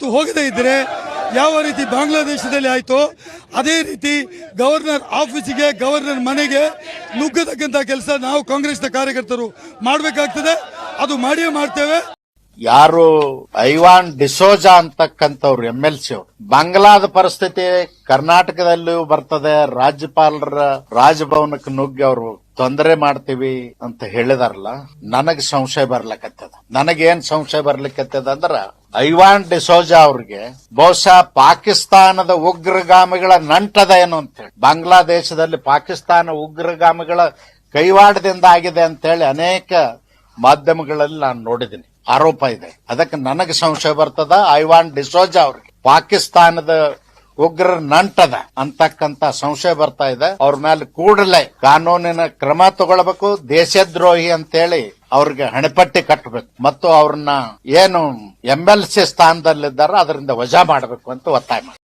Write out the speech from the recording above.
ಇವತ್ತು ಹೋಗದೇ ಇದ್ರೆ ಯಾವ ರೀತಿ ಬಾಂಗ್ಲಾದೇಶದಲ್ಲಿ ಆಯ್ತು, ಅದೇ ರೀತಿ ಗವರ್ನರ್ ಆಫೀಸಿಗೆ, ಗವರ್ನರ್ ಮನೆಗೆ ನುಗ್ಗತಕ್ಕಂಥ ಕೆಲಸ ನಾವು ಕಾಂಗ್ರೆಸ್ನ ಕಾರ್ಯಕರ್ತರು ಮಾಡಬೇಕಾಗ್ತದೆ. ಅದು ಮಾಡಿಯೇ ಮಾಡ್ತೇವೆ. ಯಾರು ಐವಾನ್ ಡಿಸೋಜಾ ಅಂತಕ್ಕಂಥವ್ರು, ಎಂ ಎಲ್ ಸಿ ಅವರು, ಬಂಗ್ಲಾದ ಪರಿಸ್ಥಿತಿ ಕರ್ನಾಟಕದಲ್ಲೂ ಬರ್ತದೆ, ರಾಜ್ಯಪಾಲರ ರಾಜಭವನಕ್ಕೆ ನುಗ್ಗಿ ಅವರು ತೊಂದರೆ ಮಾಡ್ತೀವಿ ಅಂತ ಹೇಳಿದಾರಲ್ಲ, ನನಗ್ ಸಂಶಯ ಬರ್ಲಿಕ್ಕತ್ತದ ನನಗೇನ್ ಸಂಶಯ ಬರ್ಲಿಕ್ಕತ್ತದ ಅಂದ್ರ ಐವಾನ್ ಡಿಸೋಜಾ ಅವ್ರಿಗೆ ಬಹುಶಃ ಪಾಕಿಸ್ತಾನದ ಉಗ್ರಗಾಮಿಗಳ ನಂಟದ ಏನು ಅಂತ ಹೇಳಿ. ಬಾಂಗ್ಲಾದೇಶದಲ್ಲಿ ಪಾಕಿಸ್ತಾನ ಉಗ್ರಗಾಮಿಗಳ ಕೈವಾಡದಿಂದ ಆಗಿದೆ ಅಂತ ಹೇಳಿ ಅನೇಕ ಮಾಧ್ಯಮಗಳಲ್ಲಿ ನಾನು ನೋಡಿದ್ದೀನಿ. ಆರೋಪ ಇದೆ. ಅದಕ್ಕೆ ನನಗೆ ಸಂಶಯ ಬರ್ತದ, ಐವಾನ್ ಡಿಸೋಜಾ ಅವ್ರಿಗೆ. ಪಾಕಿಸ್ತಾನದ ಉಗ್ರ ನಂಟದ ಅಂತಕ್ಕಂತ ಸಂಶಯ ಬರ್ತಾ ಇದೆ. ಅವ್ರ ಮೇಲೆ ಕೂಡಲೇ ಕಾನೂನಿನ ಕ್ರಮ ತಗೊಳ್ಬೇಕು, ದೇಶದ್ರೋಹಿ ಅಂತೇಳಿ ಅವ್ರಿಗೆ ಹಣೆಪಟ್ಟಿ ಕಟ್ಟಬೇಕು ಮತ್ತು ಅವ್ರನ್ನ ಏನು ಎಂ ಎಲ್ ಸಿ ಸ್ಥಾನದಲ್ಲಿದ್ದಾರೋ ಅದರಿಂದ ವಜಾ ಮಾಡಬೇಕು ಅಂತ ಒತ್ತಾಯ ಮಾಡಿ